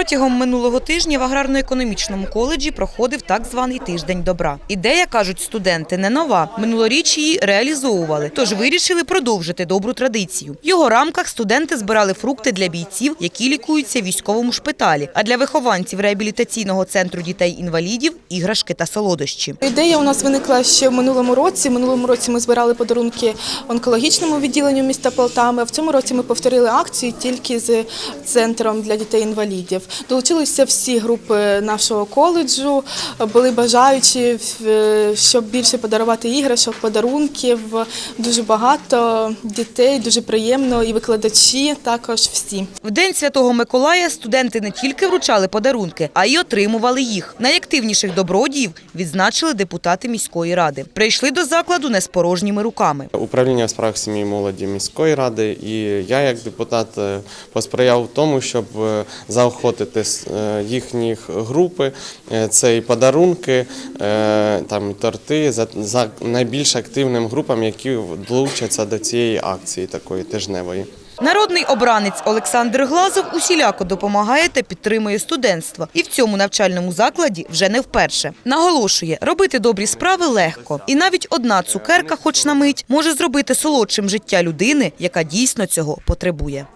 Протягом минулого тижня в аграрно-економічному коледжі проходив так званий тиждень добра. Ідея, кажуть студенти, не нова. Минулоріч її реалізовували, тож вирішили продовжити добру традицію. В його рамках студенти збирали фрукти для бійців, які лікуються в військовому шпиталі, а для вихованців реабілітаційного центру дітей-інвалідів іграшки та солодощі. Ідея у нас виникла ще в минулому році. Минулому році ми збирали подарунки онкологічному відділенню міста Полтави. а В цьому році ми повторили акцію тільки з центром для дітей-інвалідів. Долучилися всі групи нашого коледжу, були бажаючі, щоб більше подарувати іграшок, подарунків. Дуже багато дітей, дуже приємно, і викладачі також всі. В день Святого Миколая студенти не тільки вручали подарунки, а й отримували їх. Найактивніших добродіїв відзначили депутати міської ради. Прийшли до закладу не з порожніми руками. Управління у справах сім'ї молоді міської ради, і я як депутат е, посприяв тому, щоб е, заохотити с- е, їхні групи. Е, Це і подарунки, е, там торти за найбільш активним групам, які долучаться до цієї акції такої тижневої. Народний обранець Олександр Глазов усіляко допомагає та підтримує студентство. І в цьому навчальному закладі вже не вперше. Наголошує, робити добрі справи легко. І навіть одна цукерка, хоч на мить, може зробити солодшим життя людини, яка дійсно цього потребує.